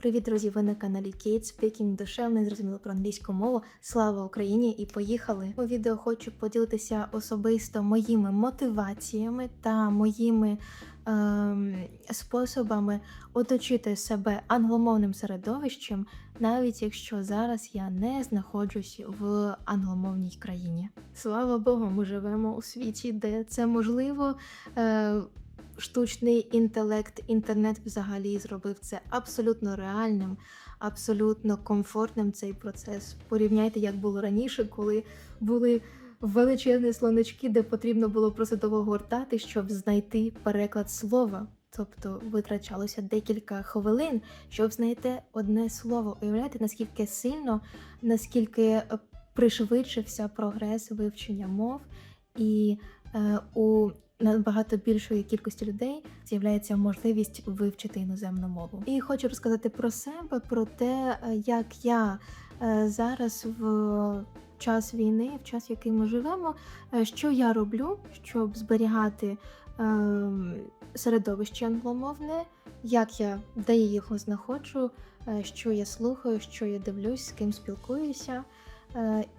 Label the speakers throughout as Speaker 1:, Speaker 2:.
Speaker 1: Привіт, друзі! Ви на каналі Kate Speaking душевно і зрозуміло про англійську мову. Слава Україні! І поїхали! У відео хочу поділитися особисто моїми мотиваціями та моїми ем, способами оточити себе англомовним середовищем, навіть якщо зараз я не знаходжусь в англомовній країні. Слава Богу, ми живемо у світі, де це можливо. Е, штучний інтелект, інтернет взагалі зробив це абсолютно реальним, абсолютно комфортним цей процес. Порівняйте, як було раніше, коли були величезні слонечки, де потрібно було просто гортати, щоб знайти переклад слова. Тобто витрачалося декілька хвилин, щоб знайти одне слово. Уявляєте, наскільки сильно, наскільки е, пришвидшився прогрес вивчення мов, і е, у набагато більшої кількості людей з'являється можливість вивчити іноземну мову. І хочу розказати про себе, про те, е, як я е, зараз в час війни, в час, в який ми живемо, е, що я роблю, щоб зберігати е, середовище англомовне, як я де я його знаходжу, що я слухаю, що я дивлюсь, з ким спілкуюся.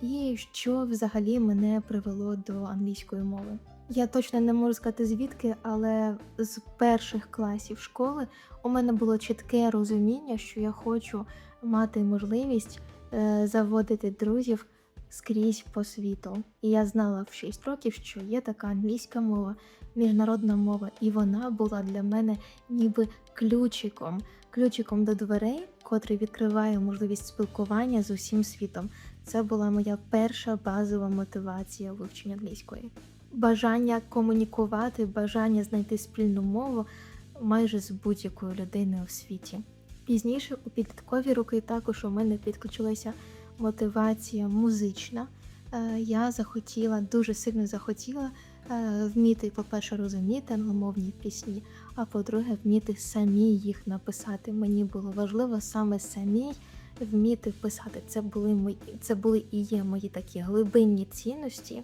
Speaker 1: І що взагалі мене привело до англійської мови. Я точно не можу сказати звідки, але з перших класів школи у мене було чітке розуміння, що я хочу мати можливість е, заводити друзів скрізь по світу. І я знала в 6 років, що є така англійська мова, міжнародна мова, і вона була для мене ніби ключиком, ключиком до дверей, котрий відкриває можливість спілкування з усім світом. Це була моя перша базова мотивація вивчення англійської бажання комунікувати, бажання знайти спільну мову майже з будь-якою людиною в світі. Пізніше у підліткові роки також у мене підключилася мотивація музична. Е, Я захотіла, дуже сильно захотіла е, вміти, по-перше, розуміти англомовні пісні, а по-друге, вміти самі їх написати. Мені було важливо саме самій вміти писати. Це були мої, це були і є мої такі глибинні цінності,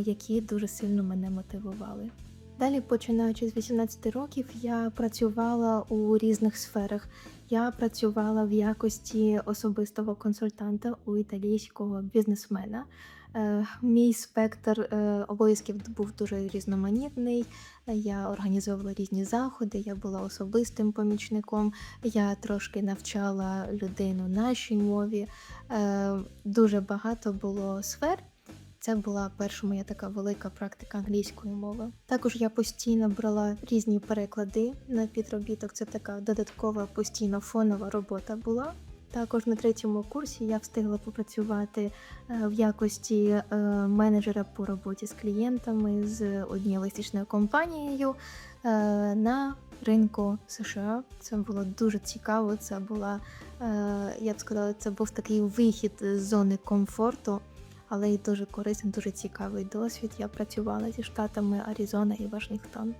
Speaker 1: які дуже сильно мене мотивували. Далі, починаючи з 18 років, я працювала у різних сферах. Я працювала в якості особистого консультанта у італійського бізнесмена. Е, Мій спектр е, обов'язків був дуже різноманітний. Я організовувала різні заходи, я була особистим помічником, я трошки навчала людину нашій мові. Е, Дуже багато було сфер. Це була перша моя така велика практика англійської мови. Також я постійно брала різні переклади на підробіток. Це така додаткова постійно фонова робота була. Також на третьому курсі я встигла попрацювати е, в якості е, менеджера по роботі з клієнтами з однією логістичною компанією е, на ринку США. Це було дуже цікаво. Це була, я б сказала, це був такий вихід з зони комфорту але й дуже корисний, дуже цікавий досвід. Я працювала зі штатами Аризона і Вашингтон.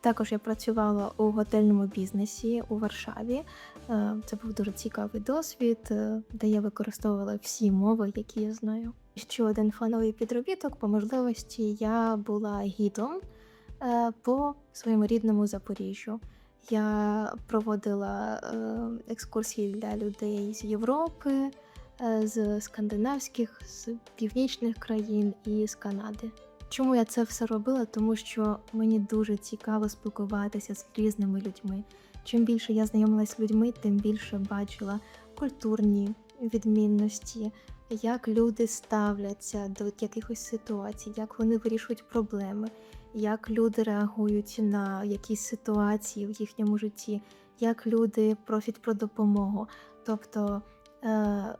Speaker 1: Також я працювала у готельному бізнесі у Варшаві. Е, Це був дуже цікавий досвід, е, де я використовувала всі мови, які я знаю. Ще один фановий підробіток по можливості я була гідом е, по своєму рідному Запоріжжю. Я проводила екскурсії для людей з Європи. Е, з скандинавських, з північних країн і з Канади. Чому я це все робила? Тому що мені дуже цікаво спілкуватися з різними людьми. Чим більше я знайомилася з людьми, тим більше бачила культурні відмінності, як люди ставляться до якихось ситуацій, як вони вирішують проблеми, як люди реагують на якісь ситуації в їхньому житті, як люди просять про допомогу. Тобто е,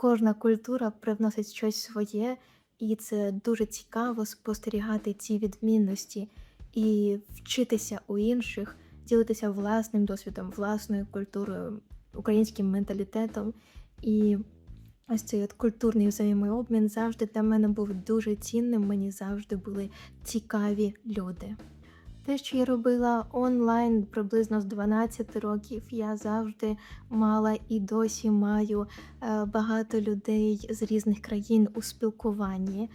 Speaker 1: Кожна культура привносить щось своє, і це дуже цікаво спостерігати ці відмінності і вчитися у інших, ділитися власним досвідом, власною культурою, українським менталітетом. І ось цей от культурний взаємообмін завжди для мене був дуже цінним. Мені завжди були цікаві люди. Те, що я робила онлайн приблизно з 12 років, я завжди мала і досі маю е, багато людей з різних країн у спілкуванні.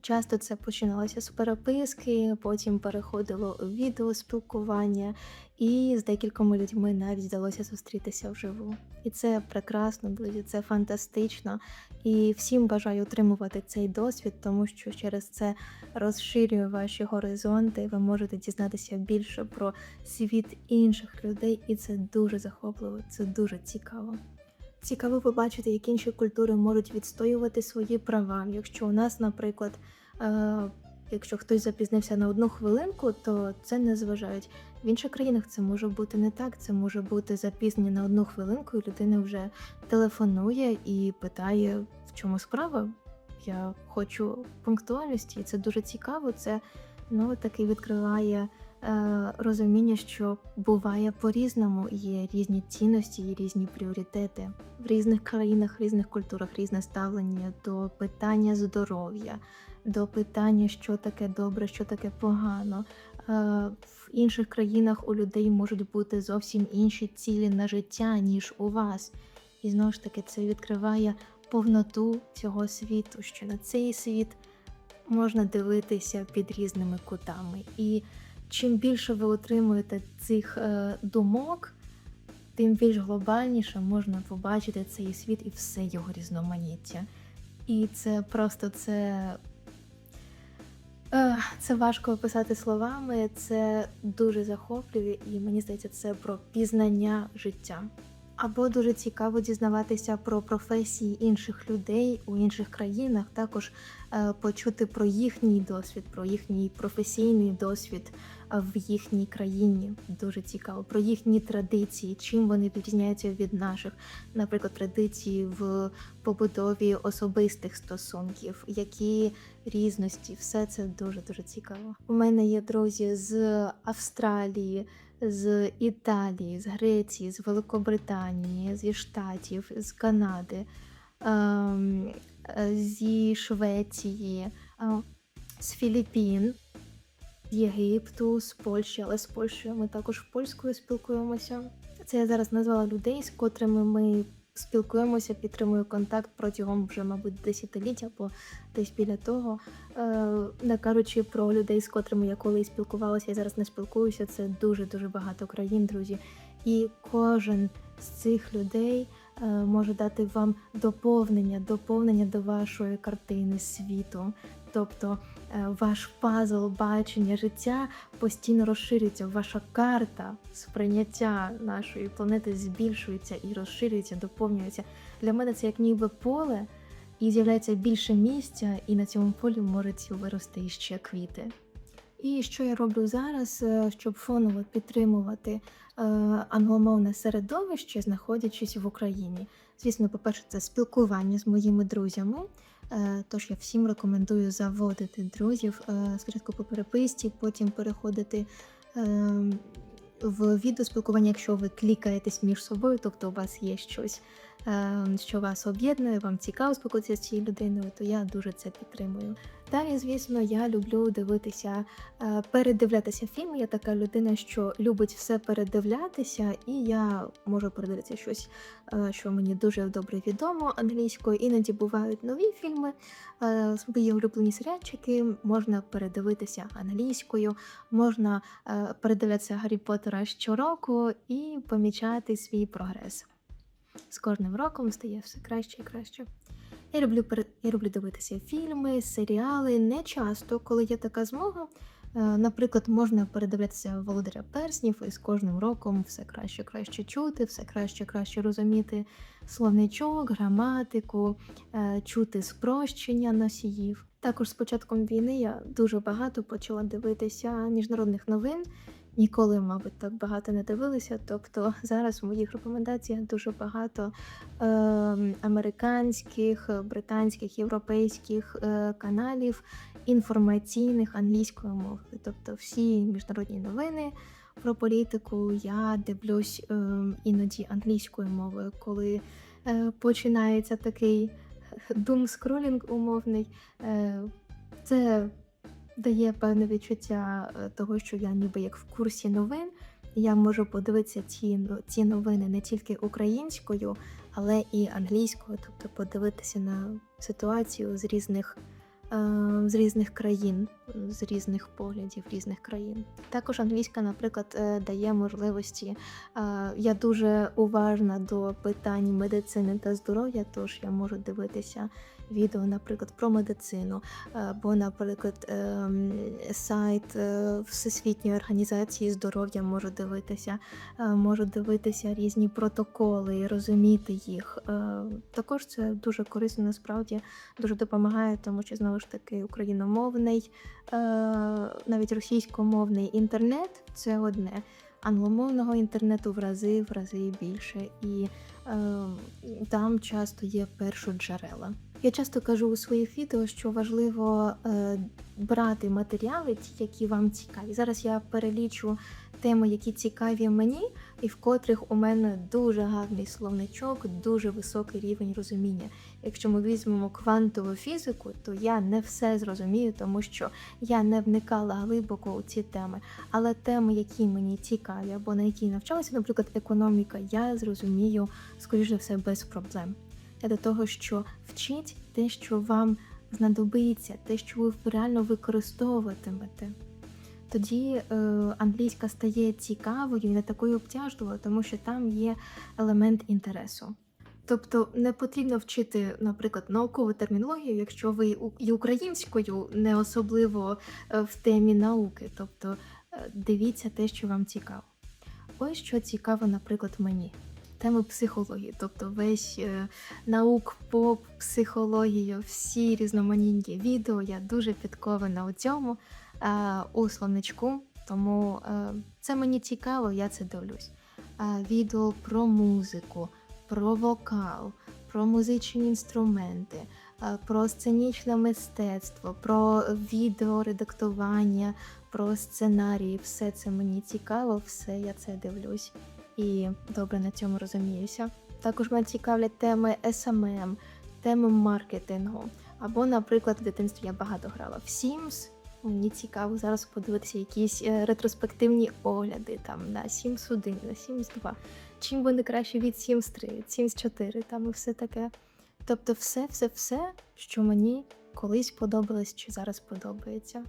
Speaker 1: Часто це починалося з переписки, потім переходило у відеоспілкування, і з декількома людьми навіть вдалося зустрітися вживу. І це прекрасно, друзі, це фантастично. І всім бажаю отримувати цей досвід, тому що через це розширює ваші горизонти. Ви можете дізнатися більше про світ інших людей, і це дуже захопливо, це дуже цікаво. Цікаво побачити, як інші культури можуть відстоювати свої права. Якщо у нас, наприклад, е, якщо хтось запізнився на одну хвилинку, то це не зважають. В інших країнах це може бути не так. Це може бути запізнення на одну хвилинку, і людина вже телефонує і питає, в чому справа. Я хочу пунктуальності, і це дуже цікаво. Це ну таки відкриває розуміння, що буває по-різному, є різні цінності, є різні пріоритети в різних країнах, різних культурах, різне ставлення до питання здоров'я, до питання, що таке добре, що таке погано. Е, в інших країнах у людей можуть бути зовсім інші цілі на життя, ніж у вас. І знову ж таки, це відкриває повноту цього світу, що на цей світ можна дивитися під різними кутами. І чим більше ви отримуєте цих е, думок, тим більш глобальніше можна побачити цей світ і все його різноманіття. І це просто це. Е, Це важко описати словами, це дуже захоплює, і мені здається, це про пізнання життя. Або дуже цікаво дізнаватися про професії інших людей у інших країнах, також е, почути про їхній досвід, про їхній професійний досвід е, в їхній країні. Дуже цікаво про їхні традиції, чим вони відрізняються від наших, наприклад, традиції в побудові особистих стосунків, які різності, все це дуже дуже цікаво. У мене є друзі з Австралії з Італії, з Греції, з Великобританії, зі Штатів, з Канади, ем, е, зі Швеції, е, з Філіппін, з Єгипту, з Польщі, але з Польщею ми також польською спілкуємося. Це я зараз назвала людей, з котрими ми спілкуємося, підтримую контакт протягом вже, мабуть, десятиліття або десь біля того. Е, не кажучи про людей, з котрими я колись спілкувалася і зараз не спілкуюся, це дуже-дуже багато країн, друзі. І кожен з цих людей е, може дати вам доповнення, доповнення до вашої картини світу. Тобто ваш пазл бачення життя постійно розширюється, ваша карта сприйняття нашої планети збільшується і розширюється, доповнюється. Для мене це як ніби поле, і з'являється більше місця, і на цьому полі можуть вирости іще квіти. І що я роблю зараз, е, щоб фоново підтримувати е, англомовне середовище, знаходячись в Україні? Звісно, по-перше, це спілкування з моїми друзями. Е, Тож я всім рекомендую заводити друзів е, спочатку по переписці, потім переходити е, в відеоспілкування, якщо ви клікаєтесь між собою, тобто у вас є щось, що вас об'єднує, вам цікаво спілкуватися з цією людиною, то я дуже це підтримую. Далі, звісно, я люблю дивитися, е, передивлятися фільми. Я така людина, що любить все передивлятися, і я можу передивитися щось, е, що мені дуже добре відомо англійською. Іноді бувають нові фільми, е, свої улюблені серіальчики можна передивитися англійською, можна передивлятися Гаррі Поттера щороку і помічати свій прогрес. З кожним роком стає все краще і краще. Я люблю я люблю дивитися фільми, серіали. Не часто, коли є така змога. Е, Наприклад, можна передивлятися Володаря Перснів, і з кожним роком все краще краще чути, все краще краще розуміти словничок, граматику, е, чути спрощення носіїв. Також з початком війни я дуже багато почала дивитися міжнародних новин. Ніколи, мабуть, так багато не дивилася. Тобто зараз в моїх рекомендаціях дуже багато е, американських, британських, європейських е, каналів інформаційних англійською мовою. Тобто всі міжнародні новини про політику я дивлюсь е, іноді англійською мовою, коли е, починається такий думскролінг умовний. Е, це дає певне відчуття е, того, що я ніби як в курсі новин. Я можу подивитися ці, ці новини не тільки українською, але і англійською, тобто подивитися на ситуацію з різних е, з різних країн, з різних поглядів різних країн. Також англійська, наприклад, е, дає можливості. е, Я дуже уважна до питань медицини та здоров'я, тож я можу дивитися відео, наприклад, про медицину, або, наприклад, ем, сайт е, Всесвітньої організації здоров'я можу дивитися, е, можу дивитися різні протоколи і розуміти їх. Е, Також це дуже корисно насправді дуже допомагає, тому що знову ж таки україномовний, е, навіть російськомовний інтернет це одне. Англомовного інтернету в рази в рази більше, і е, там часто є першоджерела. Я часто кажу у своїх відео, що важливо е, брати матеріали, ті, які вам цікаві. Зараз я перелічу теми, які цікаві мені, і в котрих у мене дуже гарний словничок, дуже високий рівень розуміння. Якщо ми візьмемо квантову фізику, то я не все зрозумію, тому що я не вникала глибоко у ці теми. Але теми, які мені цікаві або на які навчалася, наприклад, економіка, я зрозумію, скоріш за все, без проблем. До того, що вчіть те, що вам знадобиться, те, що ви реально використовуватимете. Тоді е, англійська стає цікавою і не такою обтяжливою, тому що там є елемент інтересу. Тобто не потрібно вчити, наприклад, наукову термінологію, якщо ви і українською не особливо е, в темі науки. Тобто е, дивіться те, що вам цікаво. Ось що цікаво, наприклад, мені. Теми психології, тобто весь е, наук по психологію, всі різноманітні відео. Я дуже підкована у цьому е, у словничку, тому е, це мені цікаво, я це дивлюсь. Е, відео про музику, про вокал, про музичні інструменти, е, про сценічне мистецтво, про відеоредактування, про сценарії. Все це мені цікаво, все я це дивлюсь і добре на цьому розуміюся. Також мене цікавлять теми SMM, теми маркетингу. Або, наприклад, в дитинстві я багато грала в Sims. Мені цікаво зараз подивитися якісь е, ретроспективні огляди там на Sims 1, на Sims 2. Чим вони краще від Sims 3, від Sims 4, там і все таке. Тобто, все, все, все, що мені колись подобалось чи зараз подобається.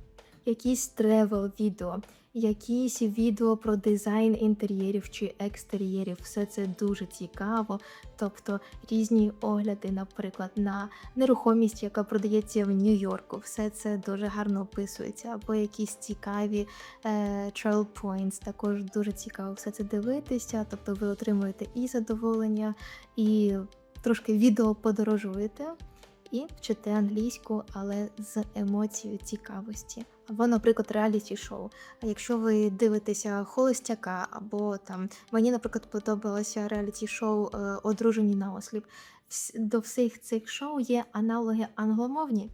Speaker 1: Якісь тревел відео, якісь відео про дизайн інтер'єрів чи екстер'єрів. Все це дуже цікаво. Тобто різні огляди, наприклад, на нерухомість, яка продається в Нью-Йорку. Все це дуже гарно описується. Або якісь цікаві е, trail points. Також дуже цікаво все це дивитися. Тобто ви отримуєте і задоволення, і трошки відео подорожуєте. І вчите англійську, але з емоцією цікавості. Або, наприклад, реаліті шоу. А якщо ви дивитеся холостяка, або там мені, наприклад, подобалося реаліті шоу е, Одружені на осліп. До всіх цих шоу є аналоги англомовні.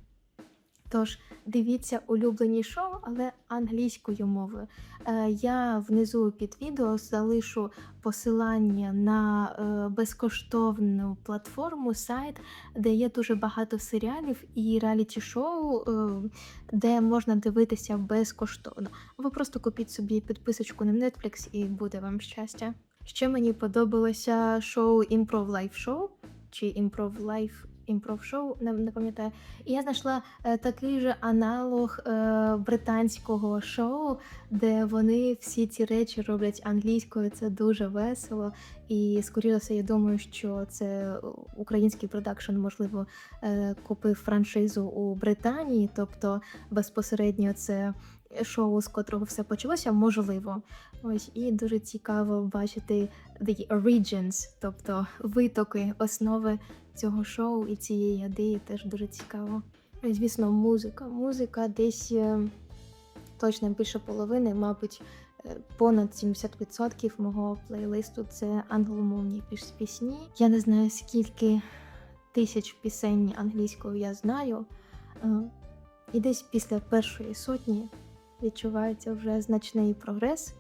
Speaker 1: Тож дивіться улюблені шоу, але англійською мовою. Е, я внизу під відео залишу посилання на е, безкоштовну платформу, сайт, де є дуже багато серіалів і реаліті шоу, е, де можна дивитися безкоштовно. Ви просто купіть собі підписочку на Netflix і буде вам щастя. Ще мені подобалося шоу Improv Life Show чи Improv Life Show, не, не пам'ятаю. І я знайшла е, такий же аналог е, британського шоу, де вони всі ці речі роблять англійською. Це дуже весело. І скоріше я думаю, що це український продакшн, можливо, е, купив франшизу у Британії, тобто безпосередньо це шоу, з котрого все почалося, можливо. Ось і дуже цікаво бачити the origins, тобто витоки, основи цього шоу і цієї ідеї теж дуже цікаво. І, звісно, музика. Музика десь е, точно більше половини, мабуть, е, понад 70% мого плейлисту це англомовні піс- пісні. Я не знаю, скільки тисяч пісень англійською я знаю. е, І десь після першої сотні відчувається вже значний прогрес.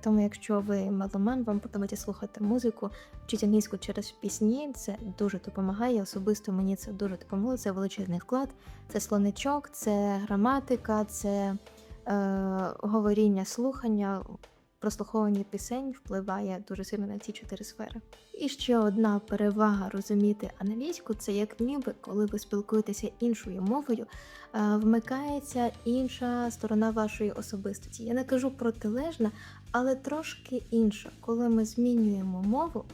Speaker 1: Тому, якщо ви меломан, вам подобається слухати музику, вчіть англійську через пісні, це дуже допомагає. Особисто мені це дуже допомогло. Це величезний вклад, це слоничок, це граматика, це е, говоріння, слухання. Прослуховування пісень впливає дуже сильно на ці чотири сфери. І ще одна перевага розуміти англійську це як ніби, коли ви спілкуєтеся іншою мовою, е, вмикається інша сторона вашої особистості. Я не кажу протилежна, але трошки інша. Коли ми змінюємо мову,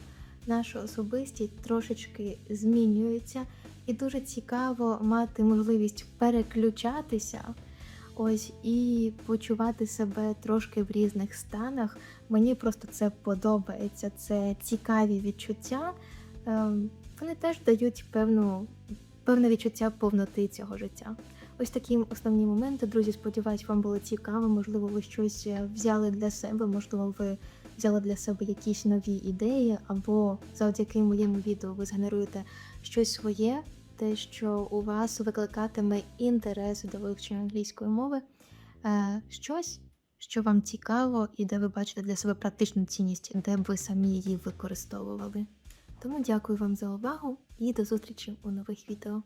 Speaker 1: наша особистість трошечки змінюється, і дуже цікаво мати можливість переключатися. Ось і почувати себе трошки в різних станах. Мені просто це подобається. Це цікаві відчуття. Ем, Вони теж дають певну, певне відчуття повноти цього життя. Ось такі основні моменти. Друзі, сподіваюсь, вам було цікаво. Можливо, ви щось е, взяли для себе, можливо, ви взяли для себе якісь нові ідеї, або завдяки моєму відео ви згенеруєте щось своє, те, що у вас викликатиме інтерес до вивчення англійської мови, е, щось, що вам цікаво, і де ви бачите для себе практичну цінність, де б ви самі її використовували. Тому дякую вам за увагу і до зустрічі у нових відео.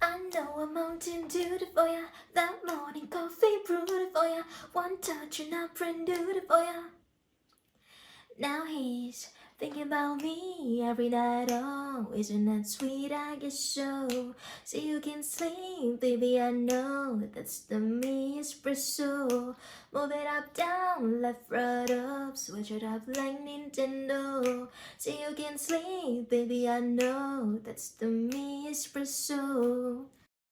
Speaker 2: I know a mountain duty for ya. That morning coffee brewed for ya. One touch and I brewed for ya. Now he's thinking about me every night. Oh, isn't that sweet? I guess so. So you can sleep, baby. I know that's the me espresso. Move it up, down, left, right, up. Switch it up like Nintendo. So you can sleep, baby. I know that's the me espresso.